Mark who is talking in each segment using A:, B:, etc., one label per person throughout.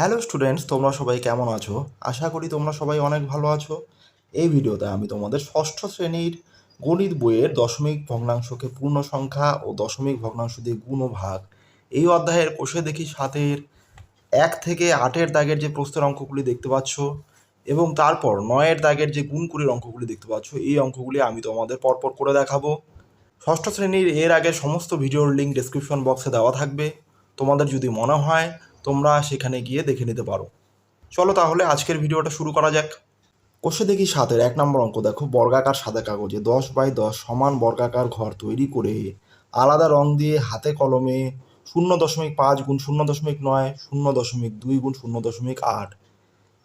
A: Hello students, তোমরা সবাই কেমন আছো? আশা করি তোমরা সবাই অনেক ভালো আছো। এই ভিডিওতে আমি তোমাদের ষষ্ঠ শ্রেণির গণিত বইয়ের দশমিক ভগ্নাংশকে পূর্ণ সংখ্যা ও দশমিক ভগ্নাংশ দিয়ে গুণ ও ভাগ এই অধ্যায়ের কোষে দেখি সাতের এক থেকে আটের দাগের যে প্রশ্নের অঙ্কগুলি দেখতে পাচ্ছ এবং তারপর নয়ের দাগের যে গুণকুলির অঙ্কগুলি দেখতে পাচ্ছ, এই অঙ্কগুলি আমি তোমাদের পরপর করে দেখাবো। ষষ্ঠ শ্রেণির এর আগে সমস্ত ভিডিওর লিঙ্ক ডেসক্রিপশন বক্সে দেওয়া থাকবে। তোমাদের যদি মনে হয় তোমরা সেখানে গিয়ে দেখে নিতে পারো। চলো তাহলে আজকের ভিডিওটা শুরু করা যাক। কোষে দেখি সাতের এক নম্বর অঙ্ক। দেখো, বর্গাকার সাদা কাগজে দশ বাই দশ সমান বর্গাকার ঘর তৈরি করে আলাদা রং দিয়ে হাতে কলমে শূন্য দশমিক পাঁচ গুণ শূন্য দশমিক নয়, শূন্য দশমিক দুই গুণ শূন্য দশমিক আট।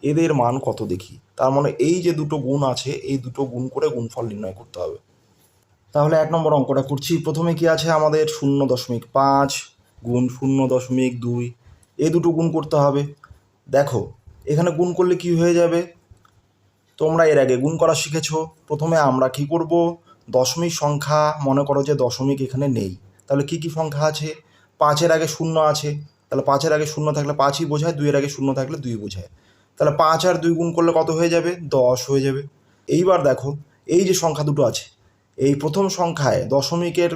A: এদের মান কত দেখি? তার মানে এই যে দুটো গুণ আছে, এই দুটো গুণ করে গুণফল নির্ণয় করতে হবে। তাহলে এক নম্বর অঙ্কটা করছি। প্রথমে কি আছে আমাদের? শূন্য দশমিক পাঁচ গুণ শূন্য দশমিক দুই। এই দুটো গুণ করতে হবে। দেখো, এখানে গুণ করলে কি হয়ে যাবে? তোমরা এর আগে গুণ করা শিখেছো। প্রথমে আমরা কি করব? দশমিক সংখ্যা, মনে করো যে দশমিক এখানে নেই। তাহলে কি কি সংখ্যা আছে? পাঁচের আগে শূন্য আছে। তাহলে পাঁচের আগে শূন্য থাকলে পাঁচই বোঝায়, দুইয়ের আগে শূন্য থাকলে দুই বোঝায়। তাহলে পাঁচ আর দুই গুণ করলে কত হয়ে যাবে? দশ হয়ে যাবে। এইবার দেখো, এই যে সংখ্যা দুটো আছে, এই প্রথম সংখ্যায় দশমিকের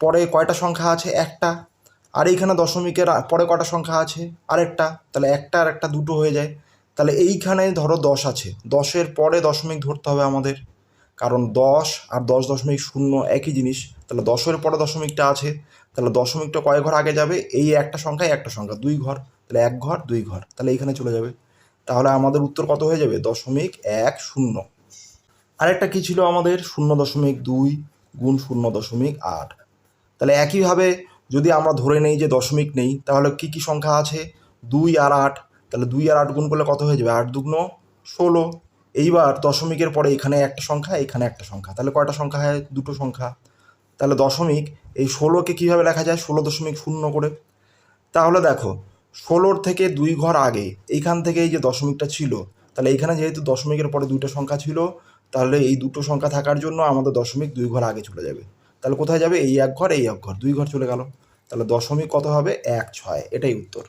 A: পরে কয়টা সংখ্যা আছে? একটা। আর এইখানে দশমিকের পরে কটা সংখ্যা আছে? আরেকটা। তাহলে একটা আর একটা দুটো হয়ে যায়। তাহলে এইখানে ধরো দশ আছে। দশের পরে দশমিক ধরতে হবে আমাদের। কারণ দশ আর দশ দশমিক শূন্য একই জিনিস। তাহলে দশের পরে দশমিকটা আছে। তাহলে দশমিকটা কয় ঘর আগে যাবে? এই একটা সংখ্যায় একটা সংখ্যা। দুই ঘর। তাহলে এক ঘর, দুই ঘর। তাহলে এইখানে চলে যাবে। তাহলে আমাদের উত্তর কত হয়ে যাবে? দশমিক এক শূন্য। আরেকটা কী ছিল আমাদের? শূন্য দশমিক দুই গুণ শূন্য দশমিক আট। তাহলে একইভাবে যদি আমরা ধরে নেই যে দশমিক নেই, তাহলে কি কি সংখ্যা আছে? দুই আর আট, তাহলে দুই আর আট গুণ করলে কত হয়ে যাবে? আট দুগুণ ষোলো। এইবার দশমিকের পরে এখানে একটা সংখ্যা, এখানে একটা সংখ্যা। তাহলে কয়টা সংখ্যা হয়? দুটো সংখ্যা। তাহলে দশমিক, এই ষোলোকে কীভাবে লেখা যায়? ষোলো দশমিক শূন্য করে। তাহলে দেখো, ষোলোর থেকে দুই ঘর আগে, এইখান থেকে এই যে দশমিকটা ছিল, তাহলে এইখানে যেহেতু দশমিকের পরে দুইটা সংখ্যা ছিল, তাহলে এই দুটো সংখ্যা থাকার জন্য আমাদের দশমিক দুই ঘর আগে চলে যাবে। তাহলে কোথায় যাবে? এই এক ঘর, এই এক ঘর, দুই ঘর চলে গেল। তাহলে দশমিক কত হবে? এক ছয়। এটাই উত্তর।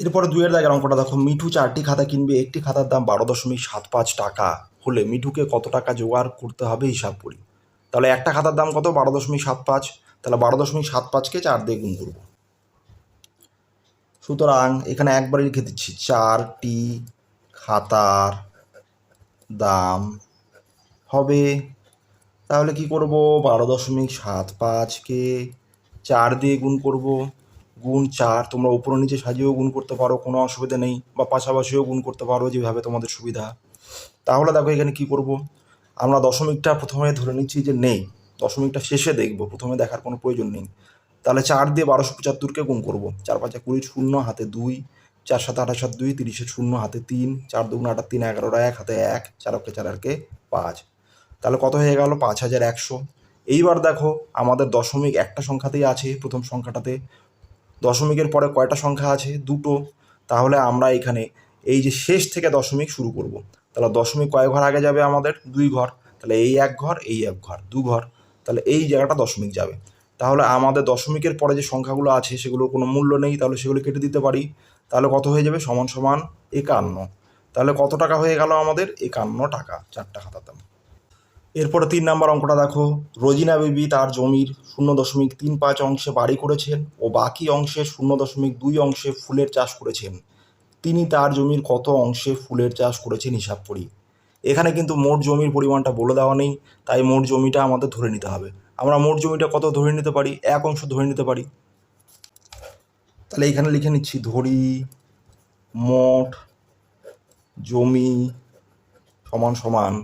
A: এরপরে দুইয়ের দাগের অঙ্কটা দেখো। মিঠু চারটি খাতা কিনবে, একটি খাতার দাম বারো দশমিক সাত পাঁচ টাকা। হলে মিঠুকে কত টাকা জোগাড় করতে হবে হিসাব করি। তাহলে একটা খাতার দাম কত? বারো দশমিক সাত পাঁচ। তাহলে বারো দশমিক সাত পাঁচকে চার দিয়ে গুণ করব। সুতরাং এখানে একবারে লিখে দিচ্ছি, চারটি খাতার দাম হবে। তাহলে কি করব? বারো দশমিক সাত পাঁচকে চার দিয়ে গুণ করব, গুণ চার, তোমরা উপর নিচে সাজিয়েও গুণ করতে পারো, কোনো অসুবিধা নেই, বা পাশাপাশিও গুণ করতে পারো যেভাবে তোমাদের সুবিধা। তাহলে দেখো এখানে কি করব, আমরা দশমিকটা প্রথমে ধরে নিচ্ছি যে নেই, দশমিকটা শেষে দেখব, প্রথমে দেখার কোনো প্রয়োজন নেই। তাহলে চার দিয়ে বারোশো পঁচাত্তরকে গুণ করব, চার পাঁচা কুড়ি শূন্য, হাতে দুই, চার সাথে আঠাশ সাত দুই, তিরিশে শূন্য, হাতে তিন, চার দুগুণ আটার তিন, এগারোটা এক, হাতে এক, চার অক্ষে চার আরকে পাঁচ। তাহলে কত হয়ে গেল? পাঁচ হাজার একশো। এইবার দেখো, আমাদের দশমিক একটা সংখ্যাতেই আছে প্রথম সংখ্যাটাতে। দশমিকের পরে কয়টা সংখ্যা আছে? দুটো। তাহলে আমরা এখানে এই যে শেষ থেকে দশমিক শুরু করব। তাহলে দশমিক কয় ঘর আগে যাবে আমাদের? দুই ঘর। তাহলে এই এক ঘর, এই এক ঘর, দু ঘর। তাহলে এই জায়গাটা দশমিক যাবে। তাহলে আমাদের দশমিকের পরে যে সংখ্যাগুলো আছে, সেগুলোর কোনো মূল্য নেই, তাহলে সেগুলো কেটে দিতে পারি। তাহলে কত হয়ে যাবে? সমান সমান একান্ন। তাহলে কত টাকা হয়ে গেল আমাদের? একান্ন টাকা চারটা খাতার দাম এরপরে তিন নম্বর অঙ্কটা দেখো। রোজিনা বিবি তার জমির শূন্য দশমিক তিন পাঁচ অংশে বাড়ি করেছেন ও বাকি অংশে শূন্য দশমিক দুই অংশে ফুলের চাষ করেছেন। তিনি তার জমির কত অংশে ফুলের চাষ করেছেন হিসাব করি। এখানে কিন্তু মোট জমির পরিমাণটা বলে দেওয়া নেই, তাই মোট জমিটা আমাদের ধরে নিতে হবে। আমরা মোট জমিটা কত ধরে নিতে পারি? এক অংশ ধরে নিতে পারি। তাহলে এখানে লিখে নিচ্ছি, ধরি মোট জমি সমান সমান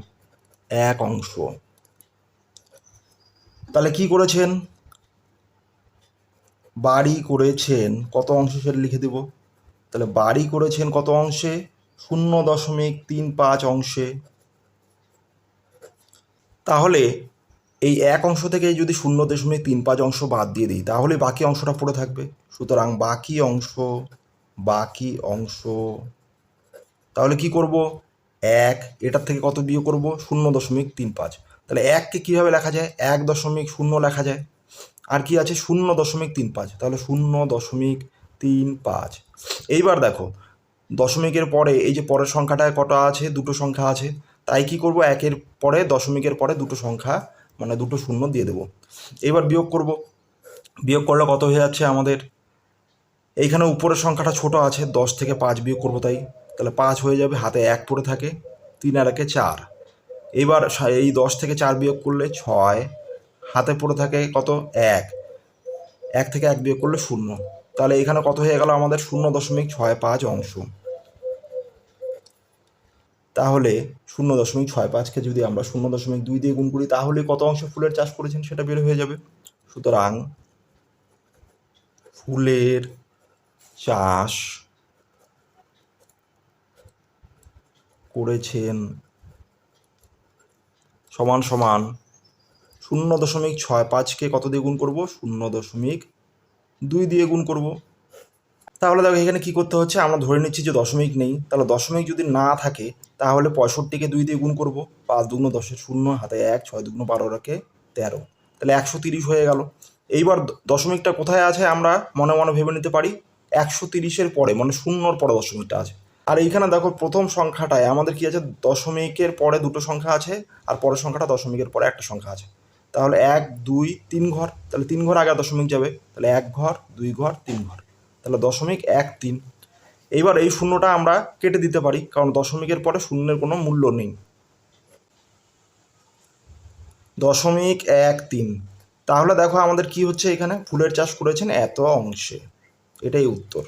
A: এক অংশ। তাহলে কি করেছেন? বাড়ি করেছেন। কত অংশ সেটা লিখে দেব। তাহলে বাড়ি করেছেন কত অংশে? শূন্য দশমিক তিন পাঁচ অংশে। তাহলে এই এক অংশ থেকে যদি শূন্য দশমিক তিন পাঁচ অংশ বাদ দিয়ে দিই, তাহলে বাকি অংশটা পড়ে থাকবে। সুতরাং বাকি অংশ বাকি অংশ। তাহলে কি করব? এক, এটার থেকে কত বিয়োগ করব? শূন্য দশমিক তিন পাঁচ। তাহলে এককে কীভাবে লেখা যায়? এক দশমিক শূন্য লেখা যায়। আর কি আছে? শূন্য দশমিক তিন পাঁচ। তাহলে শূন্য দশমিক তিন পাঁচ। এইবার দেখো, দশমিকের পরে এই যে পরের সংখ্যাটায় কটা আছে? দুটো সংখ্যা আছে। তাই কি করব? একের পরে, দশমিকের পরে দুটো সংখ্যা মানে দুটো শূন্য দিয়ে দেবো। এবার বিয়োগ করব। বিয়োগ করলে কত হয়ে যাচ্ছে আমাদের? এইখানে উপরের সংখ্যাটা ছোট আছে, দশ থেকে পাঁচ বিয়োগ করব তাই। তাহলে পাঁচ হয়ে যাবে, হাতে এক পড়ে থাকে, তিন আর একে চার। এবার এই দশ থেকে চার বিয়োগ করলে ছয়, হাতে পড়ে থাকে কত? এক। এক থেকে এক বিয়োগ করলে শূন্য। তাহলে এখানে কত হয়ে গেল? আমাদের শূন্য দশমিক ছয় পাঁচ অংশ। তাহলে শূন্য দশমিক ছয় পাঁচকে যদি আমরা শূন্য দশমিক দুই দিয়ে গুণ করি, তাহলে কত অংশ ফুলের চাষ করেছেন? সেটা বের হয়ে যাবে। সুতরাং ফুলের চাষ করেছেন। সমান সমান শূন্য দশমিক ছয় পাঁচকে কত দিয়ে গুণ করব? শূন্য দশমিক দুই দিয়ে গুণ করব। তাহলে দেখো এখানে কি করতে হচ্ছে? আমরা ধরে নিচ্ছি যে দশমিক নেই। তাহলে দশমিক যদি না থাকে, তাহলে পঁয়ষট্টিকে দুই দিয়ে গুণ করব। পাঁচ দুগুণ দশের শূন্য, হাতে এক, ছয় দুগুণ বারো রাখে তেরো। তাহলে একশো তিরিশ হয়ে গেল। এইবার দশমিকটা কোথায় আছে? আমরা মনে মনে ভেবে নিতে পারি, একশো তিরিশের পরে মানে শূন্যর পরে দশমিকটা আছে। আর এইখানে দেখো প্রথম সংখ্যাটায় আমাদের কি আছে? দশমিকের পরে দুটো সংখ্যা আছে আর পরের সংখ্যাটা দশমিকের পরে একটা সংখ্যা আছে। তাহলে এক, দুই, তিন ঘর, তাহলে তিন ঘর আগে দশমিক যাবে। তাহলে এক ঘর, দুই ঘর, তিন ঘর। তাহলে দশমিক এক, তিন। এইবার এই শূন্যটা আমরা কেটে দিতে পারি, কারণ দশমিকের পরে শূন্যের কোনো মূল্য নেই। দশমিক এক, তিন। তাহলে দেখো আমাদের কি হচ্ছে এখানে? ফুলের চাষ করেছেন এত অংশে। এটাই উত্তর।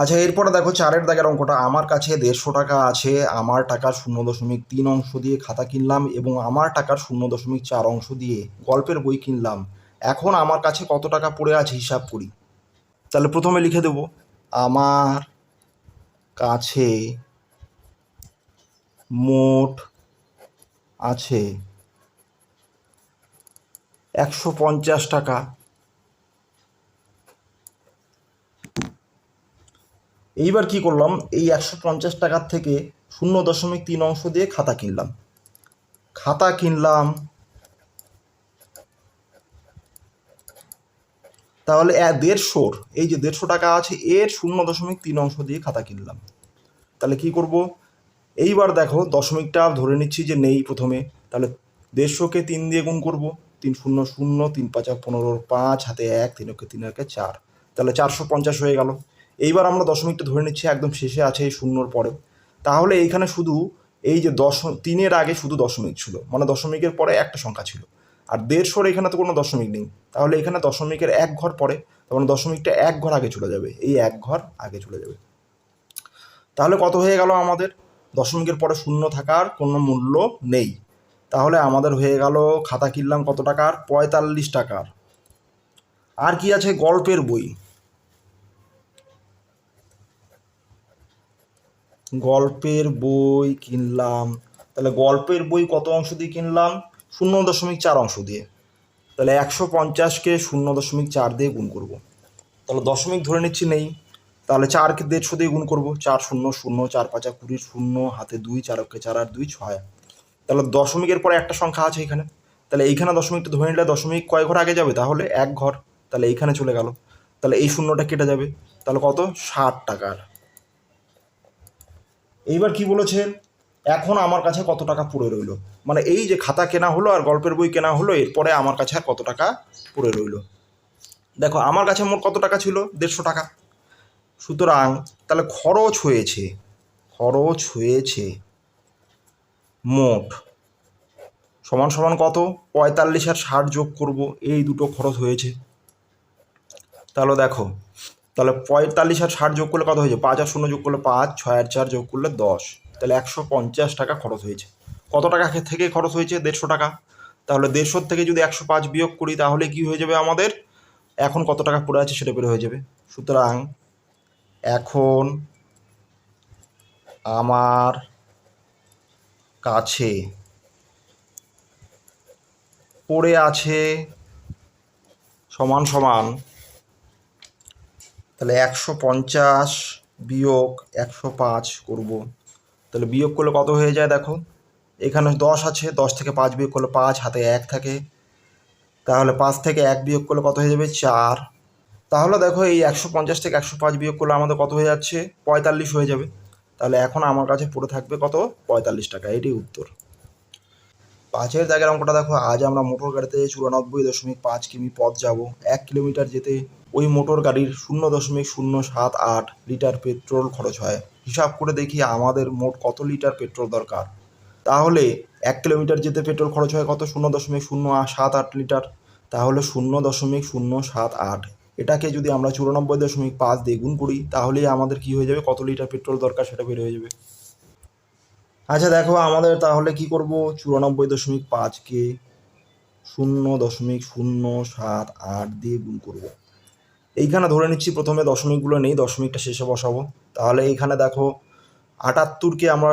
A: আচ্ছা এরপরে দেখো চারের দাগের অঙ্কটা। আমার কাছে দেড়শো টাকা আছে, আমার টাকার শূন্য দশমিক তিন অংশ দিয়ে খাতা কিনলাম এবং আমার টাকার শূন্য দশমিক চার অংশ দিয়ে গল্পের বই কিনলাম। এখন আমার কাছে কত টাকা পড়ে আছে হিসাব করি। তাহলে প্রথমে লিখে দেব। আমার কাছে মোট আছে একশো পঞ্চাশ টাকা। এইবার কি করলাম? এই একশো পঞ্চাশ টাকার থেকে শূন্য দশমিক তিন অংশ দিয়ে খাতা কিনলাম। খাতা কিনলাম। তাহলে দেড়শোর, এই যে দেড়শো টাকা আছে, এর শূন্য দশমিক তিন অংশ দিয়ে খাতা কিনলাম। তাহলে কি করব? এইবার দেখো, দশমিকটা ধরে নিচ্ছি যে নেই প্রথমে। তাহলে দেড়শোকে তিন দিয়ে গুণ করব। তিন শূন্য শূন্য, তিন পাঁচা পনেরো, পাঁচ হাতে এক, তিন ওকে তিন একে চার। তাহলে চারশো পঞ্চাশ হয়ে গেল। এইবার আমরা দশমিকটা ধরে নিচ্ছি, একদম শেষে আছে এই শূন্যর পরে। তাহলে এইখানে শুধু এই যে দশ, তিনের আগে শুধু দশমিক ছিল মানে দশমিকের পরে একটা সংখ্যা ছিল। আর দেড়শোর এখানে তো কোনো দশমিক নেই। তাহলে এখানে দশমিকের এক ঘর পরে তখন দশমিকটা এক ঘর আগে চলে যাবে, এই এক ঘর আগে চলে যাবে। তাহলে কত হয়ে গেল আমাদের? দশমিকের পরে শূন্য থাকার কোনো মূল্য নেই। তাহলে আমাদের হয়ে গেল খাতা কিনলাম কত টাকার? পঁয়তাল্লিশ টাকার। আর কি আছে? গল্পের বই। গল্পের বই কিনলাম। তাহলে গল্পের বই কত অংশ দিয়ে কিনলাম? শূন্য দশমিক চার অংশ দিয়ে। তাহলে একশো পঞ্চাশকে শূন্য দশমিক চার দিয়ে গুণ করব। তাহলে দশমিক ধরে নিচ্ছি নেই। তাহলে চারকে দেড়শো দিয়ে গুণ করব। চার শূন্য শূন্য, চার পাঁচা কুড়ি, শূন্য, হাতে দুই, চার অক্ষে চার আর দুই, ছয়। তাহলে দশমিকের পরে একটা সংখ্যা আছে এখানে। তাহলে এইখানে দশমিকটা ধরে নিলে দশমিক কয় ঘর আগে যাবে? তাহলে এক ঘর। তাহলে এইখানে চলে গেল। তাহলে এই শূন্যটা কেটে যাবে। তাহলে কত? ষাট টাকার। এইবার কি বলেছে? এখন আমার কাছে কত টাকা পড়ে রইল। মানে এই যে খাতা কেনা হলো আর গল্পের বই কেনা হলো, এরপরে আমার কাছে আর কত টাকা পড়ে রইল। দেখো, আমার কাছে মোট কত টাকা ছিল? দেড়শো টাকা। সুতরাং তাহলে খরচ হয়েছে খরচ হয়েছে মোট সমান সমান কত? পঁয়তাল্লিশ আর ষাট যোগ করব, এই দুটো খরচ হয়েছে। তাহলে দেখো তাহলে পঁয়তাল্লিশ আর ষাট যোগ করলে কত হয়েছে? পাঁচ আর শূন্য যোগ করলে পাঁচ, ছয় আর চার যোগ করলে দশ। তাহলে একশো পঞ্চাশ টাকা খরচ হয়েছে। কত টাকা থেকে খরচ হয়েছে? দেড়শো টাকা। তাহলে দেড়শোর থেকে যদি একশো পাঁচ বিয়োগ করি, তাহলে কি হয়ে যাবে আমাদের? এখন কত টাকা পড়ে আছে সেটা বের হয়ে যাবে। সুতরাং এখন আমার কাছে পড়ে আছে সমান সমান তাহলে একশো পঞ্চাশ বিয়োগ একশো পাঁচ করব। তাহলে বিয়োগ করলে কত হয়ে যায় দেখো? এখানে দশ আছে, দশ থেকে পাঁচ বিয়োগ করলে পাঁচ, হাতে এক থাকে। তাহলে পাঁচ থেকে এক বিয়োগ করলে কত হয়ে যাবে? চার। তাহলে দেখো এই একশো পঞ্চাশ থেকে একশো পাঁচ বিয়োগ করলে আমাদের কত হয়ে যাচ্ছে? পঁয়তাল্লিশ হয়ে যাবে। তাহলে এখন আমার কাছে পড়ে থাকবে কত? পঁয়তাল্লিশ টাকা, এটাই উত্তর। পাঁচের দাগের অঙ্কটা দেখো, আজ আমরা মোটর গাড়িতে চুরানব্বই দশমিক পাঁচ কিমি পথ যাব। এক কিলোমিটার যেতে ওই মোটর গাড়ির শূন্য দশমিক শূন্য সাত আট লিটার পেট্রোল খরচ হয়। হিসাব করে দেখি আমাদের মোট কত লিটার পেট্রোল দরকার। তাহলে এক কিলোমিটার যেতে পেট্রোল খরচ হয় কত? শূন্য দশমিক শূন্য সাত আট লিটার। তাহলে শূন্য দশমিক শূন্য সাত আট। এটাকে যদি আমরা চুরানব্বই দশমিক পাঁচ দিয়ে গুণ করি, তাহলেই আমাদের কি হয়ে যাবে? কত লিটার পেট্রোল দরকার সেটা বের হয়ে যাবে। আচ্ছা দেখো আমাদের তাহলে কি করব? চুরানব্বই দশমিক পাঁচকে শূন্য দশমিক শূন্য সাত আট দিয়ে গুণ করব। এইখানে ধরে নিচ্ছি প্রথমে দশমিকগুলো নেই, দশমিকটা শেষে বসাবো। তাহলে এইখানে দেখো, আটাত্তরকে আমরা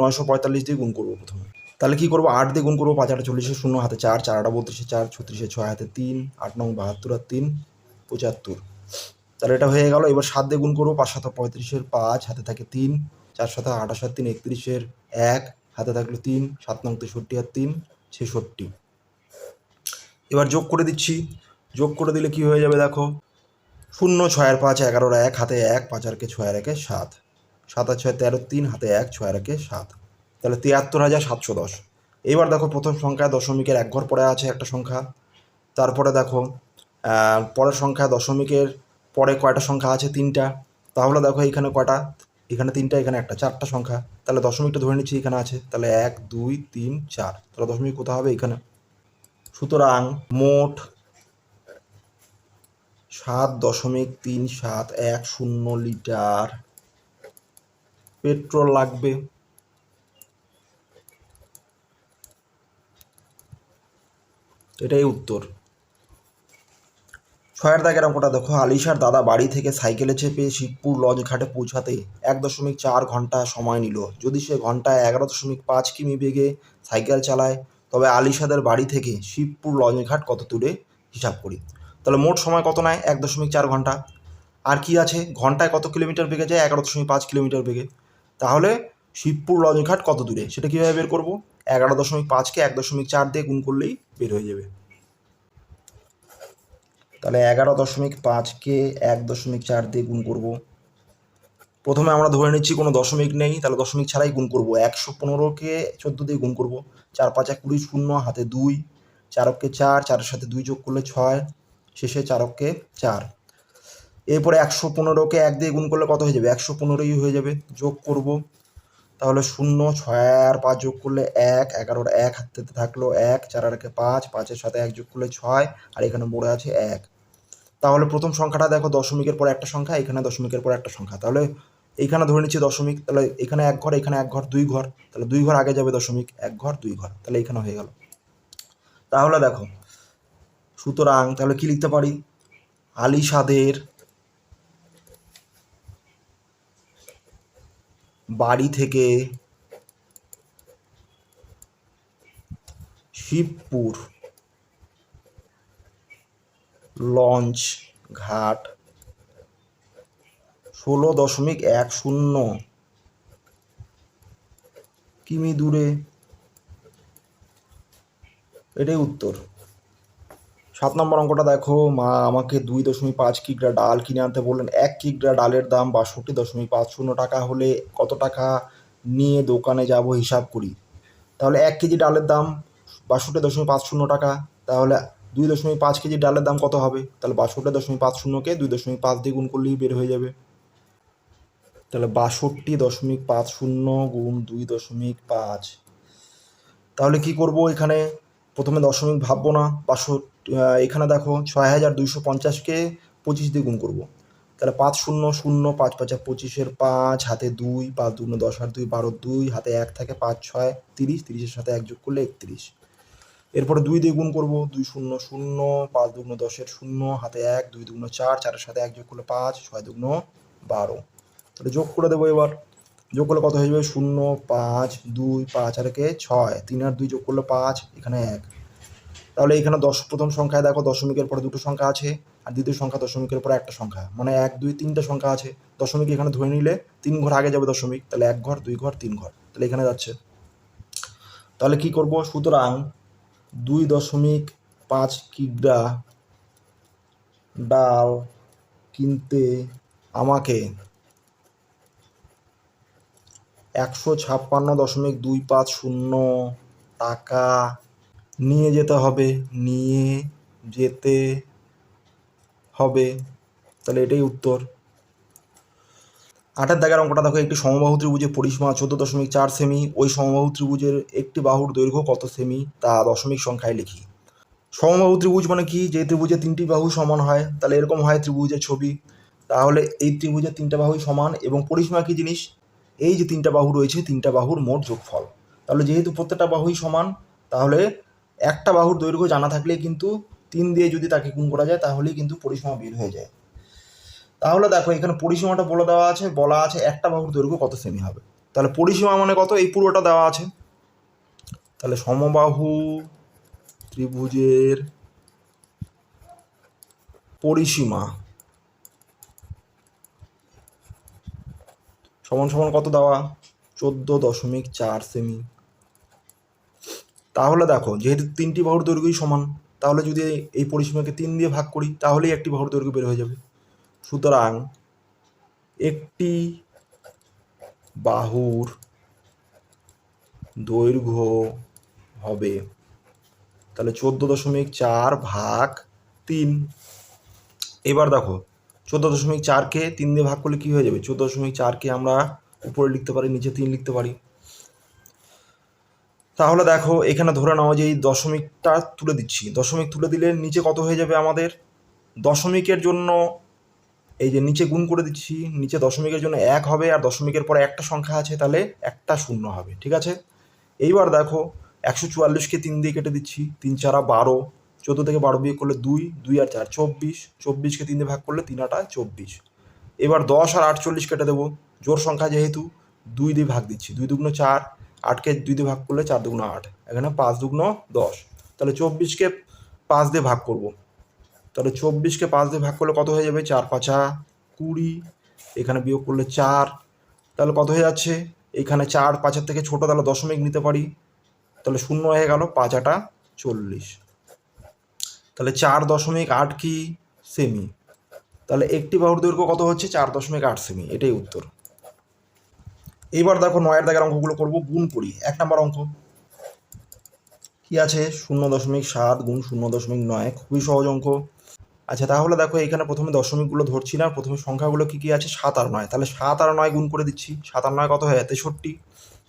A: নয়শো পঁয়তাল্লিশ দিয়ে গুণ করব প্রথমে। তাহলে কি করব? আট দিয়ে গুণ করব, পাঁচ আটা চল্লিশে, শূন্য হাতে চার চার আটা বত্রিশে চার, ছত্রিশে ছয় হাতে তিন, আট নং বাহাত্তর আর তিন, পঁচাত্তর। তাহলে এটা হয়ে গেল, এবার সাত দিয়ে গুণ করব, পাঁচ সাত পঁয়ত্রিশের পাঁচ, হাতে থাকে তিন, চার সাত আঠাশ আর তিন, একত্রিশের এক, হাতে থাকল তিন, সাত নং তেষট্টি আর তিন, ছেষট্টি। এবার যোগ করে দিচ্ছি। যোগ করে দিলে কি হয়ে যাবে দেখো শূন্য ছয়ের পাঁচ, এগারোর এক, হাতে এক, পাঁচ আরকে ছয়ের একে সাত। সাত আর ছয়, তেরো, তিন, হাতে এক, ছয়ের একে সাত। তাহলে তিয়াত্তর হাজার সাতশো দশ। এইবার দেখো প্রথম সংখ্যা, দশমিকের এক ঘর পরে আছে একটা সংখ্যা। তারপরে দেখো পরের সংখ্যা, দশমিকের পরে কয়টা সংখ্যা আছে? তিনটা। তাহলে দেখো এখানে কয়টা? এখানে তিনটা, এখানে একটা, চারটা সংখ্যা। তাহলে দশমিকটা ধরে নিচ্ছি, এখানে আছে। তাহলে এক, দুই, তিন, চার। তাহলে দশমিক কোথাও হবে? এখানে। সুতরাং মোট সাত দশমিক তিন সাত এক শূন্য লিটার পেট্রোল লাগবে। এটাই উত্তর। ছয়ের দাগের অঙ্কটা দেখো। আলিশার দাদা বাড়ি থেকে সাইকেলে চেপে শিবপুর লঞ্চ ঘাটে পৌঁছাতে এক দশমিক চার ঘণ্টা সময় নিল। যদি সে ঘন্টায় এগারো দশমিক পাঁচ কিমি বেগে সাইকেল চালায়, তবে আলিশাদের বাড়ি থেকে শিবপুর লঞ্চ ঘাট কত দূরে হিসাব করি? তাহলে মোট সময় কত নেয়? এক দশমিক চার ঘণ্টা। আর কি আছে? ঘন্টায় কত কিলোমিটার বেগে যায়? এগারো দশমিক পাঁচ কিলোমিটার বেগে। তাহলে শিবপুর লঞ্চ কত দূরে? সেটা কীভাবে বের করব? এগারো দশমিক পাঁচকে এক দশমিক চার দিয়ে গুণ করলেই বের হয়ে যাবে। তাহলে এগারো দশমিক পাঁচকে এক দশমিক চার দিয়ে গুণ করব। প্রথমে আমরা ধরে নিচ্ছি কোনো দশমিক নেই, তাহলে দশমিক ছাড়াই গুণ করব। একশো পনেরোকে চোদ্দ দিয়ে গুণ করব। চার পাঁচ এক কুড়ি শূন্য, হাতে দুই। চারককে চার, চারের সাথে দুই যোগ করলে ছয়। শেষে চারককে চার। এরপরে একশো পনেরোকে এক দিয়ে গুণ করলে কত হয়ে যাবে? একশো পনেরোই হয়ে যাবে। যোগ করব। তাহলে শূন্য, ছয় আর পাঁচ যোগ করলে এক, এগারোর এক হাতে থাকল এক, চার আরকে পাঁচ, পাঁচের সাথে এক যোগ করলে ছয়, আর এখানে মোড়ে আছে এক। তাহলে প্রথম সংখ্যাটা দেখো, দশমিকের পর একটা সংখ্যা, এখানে দশমিকের পর একটা সংখ্যা। তাহলে এইখানে ধরে নিচ্ছি দশমিক, তাহলে এখানে এক ঘর, এখানে এক ঘর, দুই ঘর। তাহলে দুই ঘর আগে যাবে দশমিক, এক ঘর, দুই ঘর। তাহলে এখানে হয়ে গেল। তাহলে দেখো সুতরাং তাহলে কি লিখতে পারি? আলিশাদের বাড়ি থেকে শিবপুর লঞ্চ ঘাট ষোলো দশমিক এক শূন্য কিমি দূরে? এটাই উত্তর। সাত নম্বর অঙ্কটা দেখো, মা আমাকে দুই দশমিক পাঁচ কিগ্রা ডাল কিনে আনতে বললেন, এক কিগ্রা ডালের দাম বাষট্টি দশমিক পাঁচ শূন্য টাকা হলে কত টাকা নিয়ে দোকানে যাব হিসাব করি? তাহলে এক কেজি ডালের দাম বাষট্টি দশমিক পাঁচ শূন্য টাকা, তাহলে দুই দশমিক পাঁচ কেজি ডালের দাম কত হবে? তাহলে বাষট্টি দশমিক পাঁচ শূন্যকে দুই দশমিক পাঁচ দিয়ে গুণ করলেই বের হয়ে যাবে। তাহলে বাষট্টি দশমিক পাঁচ শূন্য গুণ দুই দশমিক পাঁচ। তাহলে কি করব এখানে? প্রথমে দশমিক ভাববো না, বাষট্টি এখানে দেখো ছয় হাজার পঞ্চাশকে পঁচিশ দিয়ে গুণ করব। তাহলে পাঁচ শূন্য শূন্য পাঁচ পাঁচা পঁচিশের পাঁচ, হাতে দুই, পাঁচ দুগুণ দশ আর দুই, বারো দুই, হাতে এক থাকে পাঁচ, ছয়, তিরিশ, তিরিশের সাথে এক যোগ করলে একত্রিশ। এরপরে দুই দিয়ে গুণ করব, দুই শূন্য শূন্য, পাঁচ দুগুণ দশের শূন্য, হাতে এক, দুই দুগুণ চার, চারের সাথে এক যোগ করলে পাঁচ, ছয় দুগুণ বারো। তাহলে যোগ করে দেবো এবার। যোগ করলে কত হয়ে যাবে? শূন্য, পাঁচ, দুই, পাঁচ আর একে ছয়, তিন আর দুই যোগ করলে পাঁচ, এখানে এক। তাহলে এখানে দশ প্রথম সংখ্যায় দেখো দশমিকের পরে দুটো সংখ্যা আছে, আর দ্বিতীয় সংখ্যা দশমিকের পরে একটা সংখ্যা। মানে এক, দুই, তিনটে সংখ্যা আছে। দশমিক এখানে ধরে নিলে তিন ঘর আগে যাবে দশমিক, তাহলে এক ঘর, দুই ঘর, তিন ঘর। তাহলে এখানে যাচ্ছে। তাহলে কি করব? সুতরাং দুই দশমিক পাঁচ কিগ্রা ডাল কিনতে আমাকে একশো ছাপ্পান্ন দশমিক দুই পাঁচ শূন্য টাকা নিয়ে যেতে হবে, নিয়ে যেতে হবে। তাহলে এটাই উত্তর। আটের দাগের অঙ্কটা দেখো, একটি সমবাহু ত্রিভুজের পরিসীমা চোদ্দ দশমিক চার সেমি, ওই সমবাহু ত্রিভুজের একটি বাহুর দৈর্ঘ্য কত সেমি, তা দশমিক সংখ্যায় লিখি। সমবাহু ত্রিভুজ মানে কি? যে ত্রিভুজে তিনটি বাহু সমান হয়, তাহলে এরকম হয় ত্রিভুজের ছবি। তাহলে এই ত্রিভুজের তিনটা বাহুই সমান এবং পরিসীমা কি জিনিস? এই যে তিনটা বাহু রয়েছে, তিনটা বাহুর মোট যোগফল। তাহলে যেহেতু প্রত্যেকটা বাহুই সমান, তাহলে একটা বাহুর দৈর্ঘ্য জানা থাকলে কিন্তু তিন দিয়ে যদি তাকে গুণ করা যায়, তাহলেই কিন্তু পরিসীমা বের হয়ে যায়। তাহলে দেখো, এখানে পরিসীমাটা বলে দেওয়া আছে, বলা আছে একটা বাহুর দৈর্ঘ্য কত সেমি হবে? তাহলে পরিসীমা মানে কত? এই পুরোটা দেওয়া আছে। তাহলে সমবাহু ত্রিভুজের পরিসীমা সমান সমান কত দেওয়া? চোদ্দ দশমিক চার সেমি। তাহলে দেখো, যেহেতু তিনটি বাহুর দৈর্ঘ্যই সমান, তাহলে যদি এই পরিসীমাকে তিন দিয়ে ভাগ করি, তাহলেই একটি বাহুর দৈর্ঘ্য বের হয়ে যাবে। সুতরাং একটি বাহুর দৈর্ঘ্য হবে তাহলে চোদ্দ দশমিক চার ভাগ তিন। এবার দেখো, চোদ্দ দশমিক চারকে তিন দিয়ে ভাগ করলে কী হয়ে যাবে? চোদ্দ দশমিক চারকে আমরা উপরে লিখতে পারি, নিচে তিন লিখতে পারি। তাহলে দেখো, এখানে ধরে নাও যে এই দশমিকটা তুলে দিচ্ছি। দশমিক তুলে দিলে নিচে কত হয়ে যাবে আমাদের? দশমিকের জন্য এই যে নিচে গুণ করে দিচ্ছি, নিচে দশমিকের জন্য এক হবে আর দশমিকের পরে একটা সংখ্যা আছে, তাহলে একটা শূন্য হবে, ঠিক আছে? এইবার দেখো, একশো চুয়াল্লিশকে তিন দিয়ে কেটে দিচ্ছি, তিন চারা বারো, চোদ্দ থেকে বারো বিয়ে করলে দুই দুই আর চার চব্বিশ, চব্বিশকে তিন দিয়ে ভাগ করলে তিন আটা চব্বিশ। এবার দশ আর আটচল্লিশ কেটে দেবো জোর সংখ্যা যেহেতু, দুই দিয়ে ভাগ দিচ্ছি, দুই দুগুণ চার আটকে দুই দিয়ে ভাগ করলে চার দুগুণ আট। এখানে পাঁচ দুগুণ দশ। তাহলে চব্বিশকে পাঁচ দিয়ে ভাগ করব। তাহলে চব্বিশকে পাঁচ দিয়ে ভাগ করলে কত হয়ে যাবে? চার পাঁচা কুড়ি। এখানে বিয়োগ করলে চার। তাহলে কত হয়ে যাচ্ছে? এখানে চার পাঁচের থেকে ছোট তাহলে দশমিক নিতে পারি। তাহলে শূন্য হয়ে গেল পাঁচ আটা চল্লিশ। তাহলে চার দশমিক আট কি? সেমি। তাহলে একটি বাহুর দৈর্ঘ্য কত হচ্ছে? চার দশমিক আট সেমি। এটাই উত্তর। এইবার দেখো নয়ের দাগের অঙ্কগুলো করব, গুণ করি। এক নম্বর অঙ্ক। কি আছে? শূন্য দশমিক সাত গুণ শূন্য দশমিক নয়। খুবই সহজ অঙ্ক। আচ্ছা তাহলে দেখো এখানে প্রথমে দশমিকগুলো ধরছি না, প্রথমে সংখ্যাগুলো কি কি আছে? সাত আর নয়। তাহলে সাত আর নয় গুণ করে দিচ্ছি। সাত আর নয় কত হয়? তেষট্টি।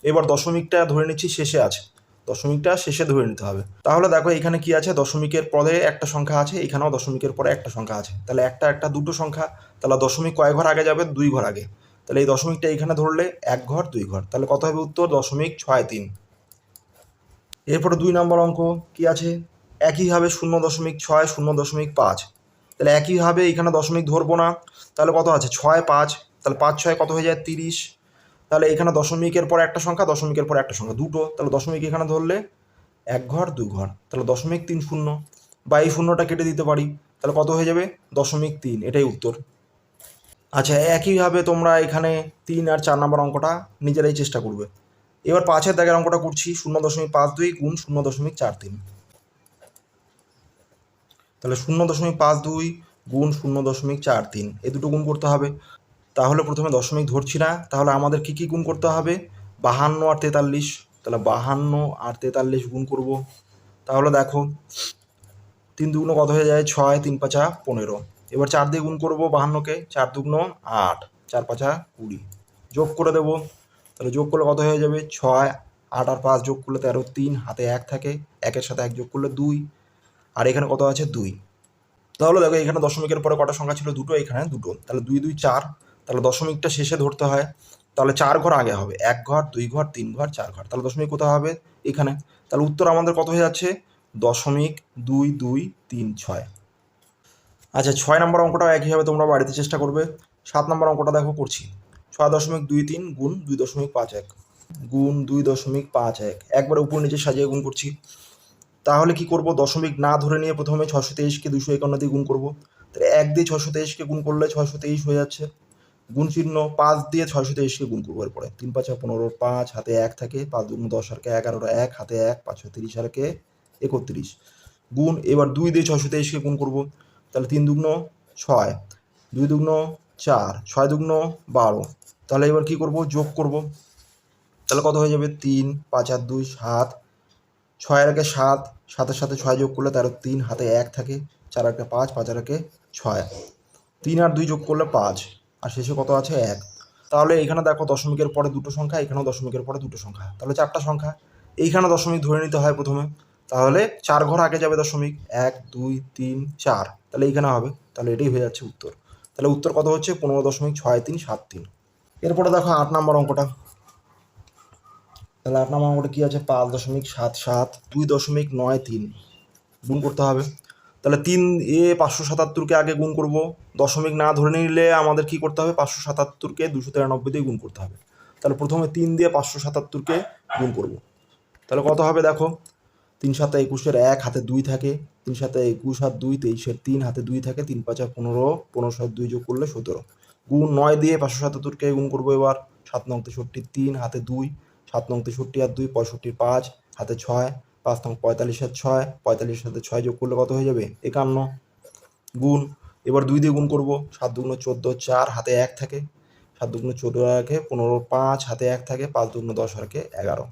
A: এবার দশমিকটা ধরে নিচ্ছি, শেষে আছে। দশমিকটা শেষে ধরে নিতে হবে। তাহলে দেখো এখানে কি আছে? দশমিকের পরে একটা সংখ্যা আছে, এখানেও দশমিকের পরে একটা সংখ্যা আছে। তাহলে একটা একটা দুটো সংখ্যা, তাহলে দশমিক কয় ঘর আগে যাবে? দুই ঘর আগে। তাহলে এই দশমিকটা এখানে ধরলে এক ঘর, দুই ঘর। তাহলে কত হবে উত্তর? দশমিক ছয় তিন। এরপরে দুই নম্বর অঙ্ক কি আছে? একইভাবে শূন্য দশমিক ছয়, শূন্য দশমিক পাঁচ। তাহলে একইভাবে এখানে দশমিক ধরবো না। তাহলে কত আছে? ছয় পাঁচ। তাহলে পাঁচ ছয় কত হয়ে যায়? তিরিশ। তাহলে এখানে দশমিকের পর একটা সংখ্যা, দশমিকের পর একটা সংখ্যা, দুটো। তাহলে দশমিক এখানে ধরলে এক ঘর দুই ঘর। তাহলে দশমিক তিন শূন্য। বা এই শূন্যটা কেটে দিতে পারি। তাহলে কত হয়ে যাবে? দশমিক তিন। এটাই উত্তর। আচ্ছা একইভাবে তোমরা এখানে তিন আর চার নম্বর অঙ্কটা নিজেরাই চেষ্টা করবে। এবার পাঁচের দাগের অঙ্কটা করছি, শূন্য দশমিক পাঁচ দুই গুণ শূন্য দশমিক চার তিন। তাহলে শূন্য দশমিক পাঁচ দুই গুণ শূন্য দশমিক চার তিন, এ দুটো গুণ করতে হবে। তাহলে প্রথমে দশমিক ধরছি না, তাহলে আমাদের কি কি গুণ করতে হবে? বাহান্ন আর তেতাল্লিশ, তাহলে বাহান্ন আর তেতাল্লিশ গুণ করব। তাহলে দেখো, তিন দুগুণ কত হয়ে যায়? ছয়, তিন পাঁচা পনেরো। এবার চার দিয়ে গুণ করব বাহান্নকে, চার দুগুণ আট, চার পাঁচা কুড়ি। যোগ করে দেবো, তাহলে যোগ করলে কত হয়ে যাবে? ছয়, আট আর পাঁচ যোগ করলে তেরো, তিন, হাতে এক থাকে, একের সাথে এক যোগ করলে দুই, আর এখানে কত আছে? দুই। তাহলে দেখো এখানে দশমিকের পরে কটা সংখ্যা ছিল? দুটো, এখানে দুটো। তাহলে দুই দুই, চার, তাহলে দশমিকটা শেষে ধরতে হয়। তাহলে চার ঘর আগে হবে, এক ঘর, দুই ঘর, তিন ঘর, চার ঘর। তাহলে দশমিক কোথায় হবে? এখানে। তাহলে উত্তর আমাদের কত হয়ে যাচ্ছে? দশমিক দুই দুই, তিন, ছয়। আচ্ছা ছয় নম্বর অঙ্কটাও একইভাবে তোমরা বাড়িতে চেষ্টা করবে। সাত নম্বর অঙ্কটা দেখো, করছি। ছয় দশমিক দুই তিন গুণ দুই দশমিক পাঁচ এক। গুণ দুই দশমিক পাঁচ এক। একবারে উপর নিচে সাজিয়ে গুণ করছি। তাহলে কি করব? দশমিক না ধরে নিয়ে প্রথমে ছশো তেইশকে দুশো একান্ন দিয়ে গুণ করব। তাহলে এক দিয়ে ছশো তেইশকে গুণ করলে ছশো তেইশ হয়ে যাচ্ছে। গুণ চিহ্ন পাঁচ দিয়ে ছয়শো তেইশকে গুণ করব এরপরে। তিন পাঁচা পনেরো, পাঁচ হাতে এক থাকে, পাঁচ দুগুণ দশ আরকে এগারোটা এক, হাতে এক, পাঁচশো তিরিশ আরকে একত্রিশ। গুণ এবার দুই দিয়ে ছশো তেইশকে গুণ করব। তাহলে তিন দুগ্ন ছয়, দুই দুগ্ন চার, ছয় দুগ্ন বারো। তাহলে এবার কি করব? যোগ করব। তাহলে কত হয়ে যাবে? তিন, পাঁচ আর দুই, সাত। ছয় একে সাত, সাতের সাথে ছয় যোগ করলে তেরো তিন, হাতে এক থাকে। চার একে পাঁচ পাঁচ একে ছয়। তিন আর দুই যোগ করলে পাঁচ। আর শেষে কত আছে? এক। তাহলে এখানে দেখো দশমিকের পরে দুটো সংখ্যা, এখানেও দশমিকের পরে দুটো সংখ্যা। তাহলে চারটা সংখ্যা। এইখানে দশমিক ধরে নিতে হয় প্রথমে। তাহলে চার ঘর আগে যাবে দশমিক, এক, দুই, তিন, চার। তাহলে এইখানে হবে। তাহলে এটাই হয়ে যাচ্ছে উত্তর। তাহলে উত্তর কত হচ্ছে? পনেরো দশমিক ছয় তিন সাত তিন। এরপরে দেখো আট নম্বর অঙ্কটা। তাহলে আট নম্বর অঙ্কটা কী আছে? পাঁচ দশমিক সাত সাত, দুই দশমিক নয় তিন। গুণ করতে হবে। তাহলে তিন এ পাঁচশো সাতাত্তরকে আগে গুণ করব। দশমিক না ধরে নিলে আমাদের কি করতে হবে? পাঁচশো সাতাত্তরকে দুশো তিরানব্বই দিয়ে গুণ করতে হবে। তাহলে প্রথমে তিন দিয়ে পাঁচশো সাতাত্তরকে গুণ করব। তাহলে কত হবে দেখো? তিন সাতে একুশের এক, হাতে দুই থাকে। তিন সাতে একুশ, হাত দুই, তেইশের তিন, হাতে দুই থাকে। তিন পাঁচা পনেরো পনেরো সাত দুই যোগ করলে সতেরো। গুণ নয় দিয়ে পাঁচশো সাতাত্তরকে গুণ করব এবার। সাত নং তেষট্টি তিন, হাতে দুই। সাত নং তেষট্টি আর দুই পঁয়ষট্টির পাঁচ। হাতে ছয়, পাঁচ নং পঁয়তাল্লিশ হাত ছয়। পঁয়তাল্লিশের সাথে ছয় যোগ করলে কত হয়ে যাবে? একান্ন। গুণ, এবার দুই দিয়ে গুণ করব। সাত দুগুণ চোদ্দ, চার, হাতে এক থাকে। সাত দুগুণ চোদ্দ রাখে পনেরো, পাঁচ, হাতে এক থাকে। পাঁচ দুগুণ দশ রাখে এগারো।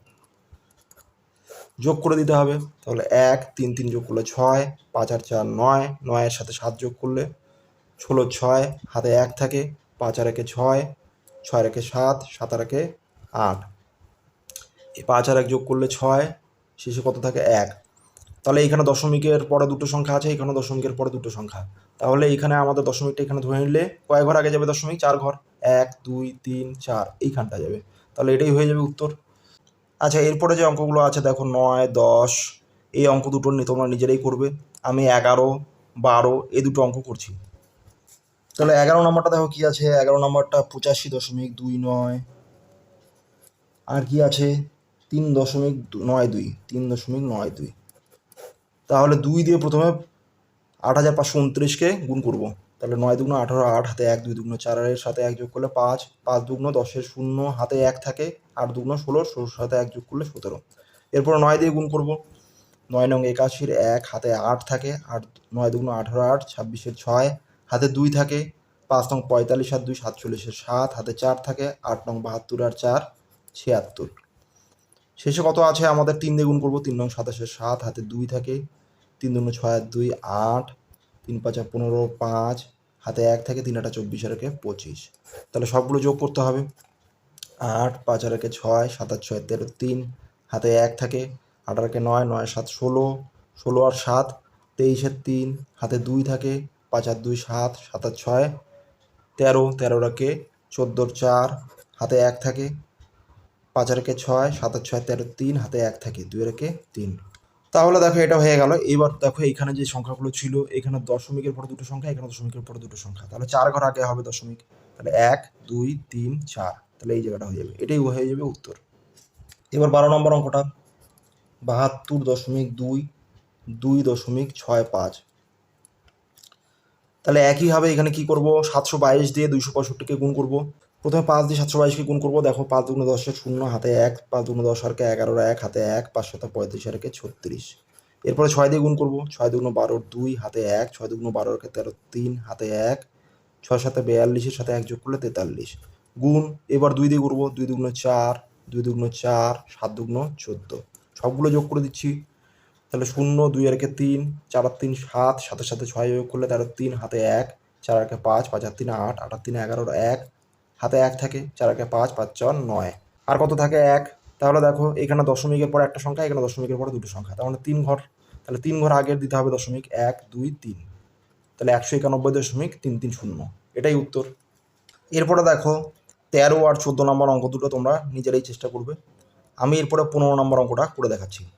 A: যোগ করে দিতে হবে। তাহলে এক, তিন তিন যোগ করলে ছয়, পাঁচ আর চার নয় নয়ের সাথে সাত যোগ করলে ষোলো, ছয়, হাতে এক থাকে, পাঁচ আর একে ছয় ছয় রেখে সাত সাত আর একে আট। এই পাঁচ আর এক যোগ করলে ছয়, শেষে কত থাকে? এক। তাহলে এখানে দশমিকের পরে দুটো সংখ্যা আছে এখানে দশমিকের পরে দুটো সংখ্যা। তাহলে এখানে আমাদের দশমিকটা এখানে ধরে নিলে কয় ঘর আগে যাবে দশমিক? চার ঘর। এক, দুই, তিন, চার। এইখানটা যাবে। তাহলে এটাই হয়ে যাবে উত্তর। আচ্ছা এরপরে যে অঙ্কগুলো আছে, দেখো নয়, দশ, এই অঙ্ক দুটো নিয়ে তোমরা নিজেরাই করবে। আমি এগারো, বারো, এই দুটো অঙ্ক করছি। তাহলে এগারো নম্বরটা দেখো কি আছে? এগারো নম্বরটা পঁচাশি দশমিক দুই নয়। আর কি আছে? তিন দশমিক নয় দুই, তিন দশমিক নয় দুই। তাহলে দুই দিয়ে প্রথমে আট হাজার পাঁচশো উনত্রিশকে গুণ করব। তাহলে নয় দুগুণ আঠারো, আট হাতে এক, দুই দুগুণ চারের সাথে এক যোগ করলে পাঁচ পাঁচ দুগুণ দশের শূন্য হাতে এক থাকে, আট দুগুণ ষোলো ষোলোর সাথে এক যোগ করলে সতেরো। এরপর নয় দিয়ে গুণ করব। নয় নং একাশির এক হাতে আট থাকে, আট, নয় দুগুণ আঠারো, আট, ছাব্বিশের ছয়, হাতে দুই থাকে, পাঁচ নং পঁয়তাল্লিশ আর দুই, সাতচল্লিশের সাত, হাতে চার থাকে, আট নং বাহাত্তর আর চার, ছিয়াত্তর। শেষে কত আছে? আমাদের তিন দিয়ে গুণ করব, তিন নং সাতাশের সাত, হাতে দুই থাকে, তিন দুগুণ ছয় আর দুই, আট তিন পাঁচা পনেরো পাঁচ, হাতে এক থাকে, তিন আটা চব্বিশ আর একে পঁচিশ। তাহলে সবগুলো যোগ করতে হবে। আট, পাঁচ আর একে ছয়, সাত আর ছয়, তেরো, তিন, হাতে এক থাকে, আট আর একে নয় নয়, সাত, ষোলো ষোলো আর সাত তেইশের তিন, হাতে দুই থাকে, পাঁচ আর দুই, সাত সাত আর ছয়, তেরো তেরো রাকে চোদ্দোর চার, হাতে এক থাকে, পাঁচ আর একে ছয়, সাত আর ছয়, তেরো, তিন, হাতে এক থাকে, দুই রেখে তিন। তাহলে দেখো এটা হয়ে গেল। এবার দেখো এখানে যে সংখ্যাগুলো ছিল, এখানে দশমিকের পরে দুটো সংখ্যা, এখানে দশমিকের পরে দুটো সংখ্যা। তাহলে চার ঘর আগে হবে দশমিক। তাহলে এক, দুই, তিন, চার। তাহলে এই জায়গাটা হয়ে যাবে। এটাই হয়ে যাবে উত্তর। এবার বারো নম্বর অঙ্কটা। বাহাত্তর দশমিক দুই দুই দশমিক ছয় পাঁচ। তাহলে একইভাবে এখানে কি করব? সাতশো বাইশ দিয়ে দুইশো পঁয়ষট্টিকে গুণ করব। প্রথমে পাঁচ দিয়ে সাতশো বাইশকে গুণ করব। দেখো পাঁচ দুগুণ দশের শূন্য, হাতে এক। পাঁচ দুগুণ দশ আরকে এগারোর এক, হাতে এক। পাঁচ শত পঁয়ত্রিশ আরকে ছত্রিশ। এরপরে ছয় দিয়ে গুণ করব। ছয় দুগুণ বারোর দুই, হাতে এক। ছয় দুগুণ বারোর তেরো তিন, হাতে এক। ছয় সাথে বিয়াল্লিশের সাথে এক যোগ করলে তেতাল্লিশ। গুণ, এবার দুই দিয়ে করব। দুই দুগুণ চার, দুই দুগুণ চার, সাত দুগুণ চোদ্দ। সবগুলো যোগ করে দিচ্ছি। তাহলে শূন্য, দুই আর একে তিন, চার আর তিন সাত, সাতের সাথে ছয় যোগ করলে তেরো তিন, হাতে এক। চার আর একে পাঁচ পাঁচ আর তিন আট আট আর তিন এগারোর এক। হাতে এক থাকে, চার একে পাঁচ পাঁচ চার নয়। আর কত থাকে? এক। তাহলে দেখো, এখানে দশমিকের পর একটা সংখ্যা, এখানে দশমিকের পরে দুটো সংখ্যা। তার মানে তিন ঘর। তাহলে তিন ঘর আগের দিতে হবে দশমিক এক, দুই, তিন। তাহলে একশো একানব্বই দশমিক তিন তিন, শূন্য। এটাই উত্তর। এরপরে দেখো, তেরো আর চোদ্দ নম্বর অঙ্ক দুটো তোমরা নিজেরাই চেষ্টা করবে। আমি এরপরে পনেরো নম্বর অঙ্কটা করে দেখাচ্ছি।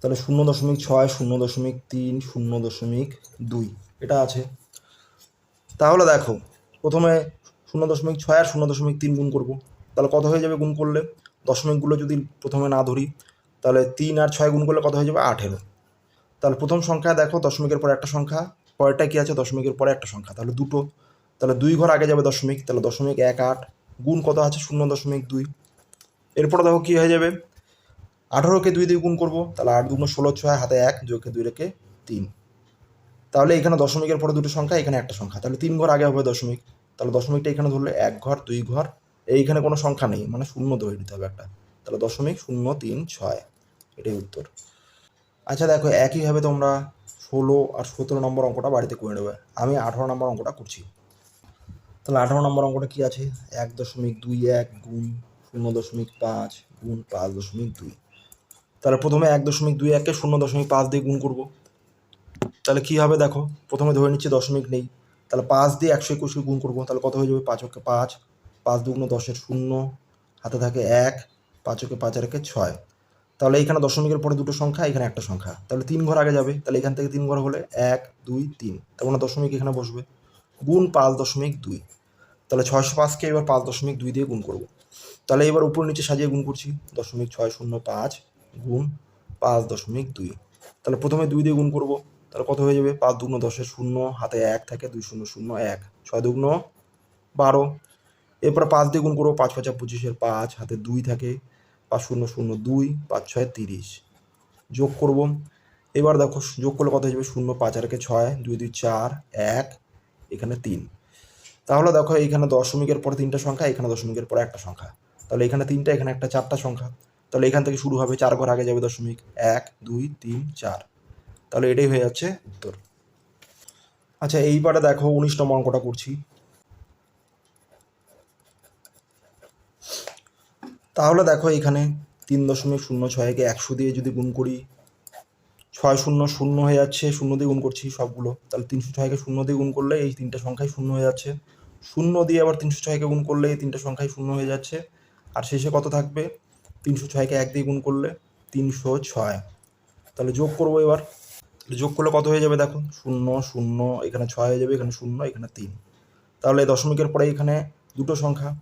A: তাহলে শূন্য দশমিক ছয়, শূন্য দশমিক তিন, শূন্য দশমিক দুই। এটা আছে। তাহলে দেখো প্রথমে শূন্য দশমিক ছয় আর শূন্য দশমিক তিন গুণ করব। তাহলে কত হয়ে যাবে গুণ করলে? দশমিকগুলো যদি প্রথমে না ধরি, তাহলে তিন আর ছয় গুণ করলে কত হয়ে যাবে? আঠেরো তাহলে প্রথম সংখ্যা দেখো, দশমিকের পরে একটা সংখ্যা, পরেরটা কী আছে? দশমিকের পরে একটা সংখ্যা। তাহলে দুটো। তাহলে দুই ঘর আগে যাবে দশমিক, তাহলে দশমিক এক আট, গুণ কত আছে? শূন্য দশমিক দুই। এরপরে দেখো কী হয়ে যাবে? আঠারোকে দুই দিয়ে গুণ করব, তাহলে আট দুগুণ ষোলো ছয়, হাতে এক যোগকে দুই রেখে তিন। তাহলে এখানে দশমিকের পরে দুটো সংখ্যা, এখানে একটা সংখ্যা। তাহলে তিন ঘর আগে হবে দশমিক। তাহলে দশমিকটা এখানে ধরলে এক ঘর, দুই ঘর, এইখানে কোনো সংখ্যা নেই মানে শূন্য ধরে নিতে হবে একটা। তাহলে দশমিক শূন্য তিন ছয়, এটাই উত্তর। আচ্ছা দেখো, একইভাবে তোমরা ষোলো আর সতেরো নম্বর অঙ্কটা বাড়িতে করে নেবে। আমি আঠারো নম্বর অঙ্কটা করছি। তাহলে আঠারো নম্বর অঙ্কটা কি আছে? এক দশমিক দুই এক গুণ শূন্য দশমিক পাঁচ গুণ পাঁচ দশমিক দুই। তাহলে প্রথমে এক দশমিক দুই এককে শূন্য দশমিক পাঁচ দিয়ে গুণ করব। তাহলে কী হবে দেখো? প্রথমে ধরে নিচ্ছি দশমিক নেই। তাহলে পাঁচ দিয়ে একশো একুশকে গুণ করব, তাহলে কত হয়ে যাবে? পাঁচ ওকে পাঁচ পাঁচ দুগুণ দশের শূন্য, হাতে থাকে এক, পাঁচ ওকে পাঁচ আর একে ছয়। তাহলে এখানে দশমিকের পরে দুটো সংখ্যা, এখানে একটা সংখ্যা। তাহলে তিন ঘর আগে যাবে, তাহলে এখান থেকে তিন ঘর হলে এক, দুই, তিন। তার মানে দশমিক এখানে বসবে। গুণ পাঁচ দশমিক দুই। তাহলে ছয়শো পাঁচকে এবার পাঁচ দশমিক দুই দিয়ে গুণ করব। তাহলে এবার উপর নিচে সাজিয়ে গুণ করছি। দশমিক ছয় শূন্য পাঁচ গুণ পাঁচ দশমিক দুই। তাহলে প্রথমে দুই দিয়ে গুণ করব। তাহলে কত হয়ে যাবে? পাঁচ দুগুণ দশের শূন্য, হাতে এক থাকে, দুই শূন্য শূন্য, এক। ছয় দুগুণ বারো। এরপরে পাঁচ দিয়ে গুণ করব, পাঁচ পাঁচা পঁচিশের পাঁচ, হাতে দুই থাকে, পাঁচ শূন্য শূন্য, দুই, পাঁচ ছয়, তিরিশ। যোগ করব। এবার দেখো, যোগ করলে কত হয়ে যাবে? শূন্য, পাঁচ, আরকে ছয়, দুই দুই, চার, এক, এখানে তিন। তাহলে দেখো, এইখানে দশমিকের পরে তিনটা সংখ্যা এখানে দশমিকের পরে একটা সংখ্যা। তাহলে এখানে তিনটা, এখানে একটা চারটা সংখ্যা। তাহলে এখান থেকে শুরু হবে, চার ঘর আগে যাবে দশমিক, এক, দুই, তিন, চার। তাহলে এটাই হয়ে যাচ্ছে উত্তর। আচ্ছা এইবারে দেখো, উনিশ নম্বর অঙ্কটা করছি। তাহলে দেখো এখানে তিন দশমিক শূন্য ছয়কে একশো দিয়ে যদি গুণ করি, ছয় শূন্য শূন্য হয়ে যাচ্ছে, শূন্য দিয়ে গুণ করছি সবগুলো, তাহলে তিনশো ছয়কে শূন্য দিয়ে গুণ করলে এই তিনটা সংখ্যায় শূন্য হয়ে যাচ্ছে। শূন্য দিয়ে আবার তিনশো ছয়কে গুণ করলে এই তিনটা সংখ্যাই শূন্য হয়ে যাচ্ছে। আর শেষে কত থাকবে? তিনশো ছয়কে এক দিয়ে গুণ করলে তিনশো ছয়। তাহলে যোগ করব এবার। যোগ করলে কত হয়ে যাবে দেখো? শূন্য শূন্য, এখানে ছয় হয়ে যাবে, এখানে শূন্য, এখানে তিন। তাহলে দশমিকের পরে এখানে দুটো সংখ্যা।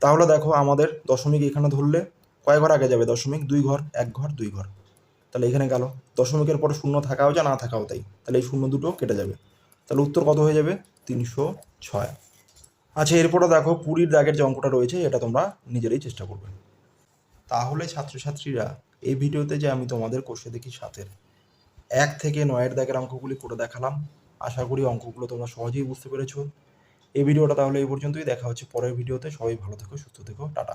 A: তাহলে দেখো আমাদের দশমিক এখানে ধরলে কয় ঘর আগে যাবে? দশমিক দুই ঘর, এক ঘর, দুই ঘর। তাহলে এখানে গেল। দশমিকের পরে শূন্য থাকাও যা না থাকাও তাই। তাহলে এই শূন্য দুটো কেটে যাবে। তাহলে উত্তর কত হয়ে যাবে? তিনশো ছয়। আচ্ছা এরপরে দেখো কুড়ির দাগের যে অঙ্কটা রয়েছে, এটা তোমরা নিজেরাই চেষ্টা করবে। তাহলে ছাত্রছাত্রীরা এই ভিডিওতে যে আমি তোমাদের কষে দেখি সাতের এক থেকে নয়ের দাগের অঙ্কগুলি করে দেখালাম। আশা করি অঙ্কগুলো তোমরা সহজেই বুঝতে পেরেছ। এই ভিডিওটা তাহলে এই পর্যন্তই। দেখা হচ্ছে পরের ভিডিওতে। সবাই ভালো থেকো, সুস্থ থেকো। টাটা।